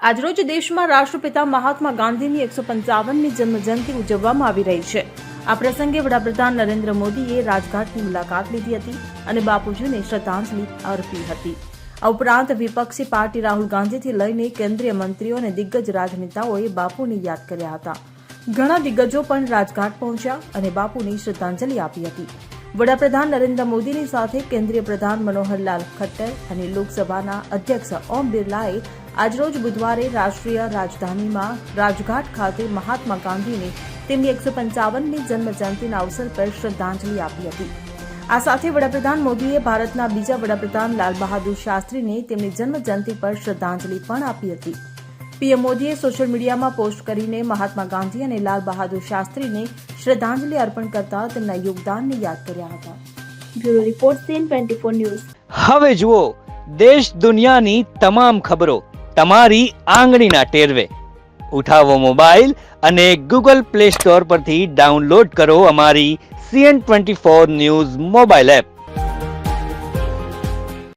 આજરોજ દેશમાં રાષ્ટ્રપિતા મહાત્મા ગાંધીની એકસો પંચાવનમી જન્મજયંતિ ઉજવવામાં આવી રહી છે. આ પ્રસંગે વડાપ્રધાન નરેન્દ્ર મોદીએ રાજઘાટની મુલાકાત લીધી હતી અને બાપુજીને શ્રદ્ધાંજલિ અર્પી હતી. આ ઉપરાંત વિપક્ષી પાર્ટી રાહુલ ગાંધીથી લઈને કેન્દ્રીય મંત્રીઓ અને દિગ્ગજ રાજનેતાઓએ બાપુને યાદ કર્યા હતા. ઘણા દિગ્ગજો પણ રાજઘાટ પહોંચ્યા અને બાપુને શ્રદ્ધાંજલિ આપી હતી. વડાપ્રધાન નરેન્દ્ર મોદીની સાથે કેન્દ્રીય પ્રધાન મનોહરલાલ ખટ્ટર અને લોકસભાના અધ્યક્ષ ઓમ બિરલાએ આજરોજ બુધવારે રાષ્ટ્રીય રાજધાનીમાં રાજઘાટ ખાતે મહાત્મા ગાંધીને તેમની એકસો પંચાવનમી જન્મજયંતિના અવસર પર શ્રદ્ધાંજલિ આપી હતી. આ સાથે વડાપ્રધાન મોદીએ ભારતના બીજા વડાપ્રધાન લાલ બહાદુર શાસ્ત્રીને તેમની જન્મજયંતિ પર શ્રદ્ધાંજલિ પણ આપી હતી. પીએમ મોદીએ સોશિયલ મીડિયામાં પોસ્ટ કરીને મહાત્મા ગાંધી અને લાલ બહાદુર શાસ્ત્રીને શ્રદ્ધાંજલિ અર્પણ કરતા તેમના યોગદાનને યાદ કર્યા હતા. Bureau report CN twenty four news. હવે જુઓ દેશ દુનિયાની તમામ ખબરો તમારી આંગળીના ટેરવે. ઉઠાવો મોબાઈલ અને ગૂગલ પ્લે સ્ટોર પરથી ડાઉનલોડ કરો અમારી CN twenty four news mobile app.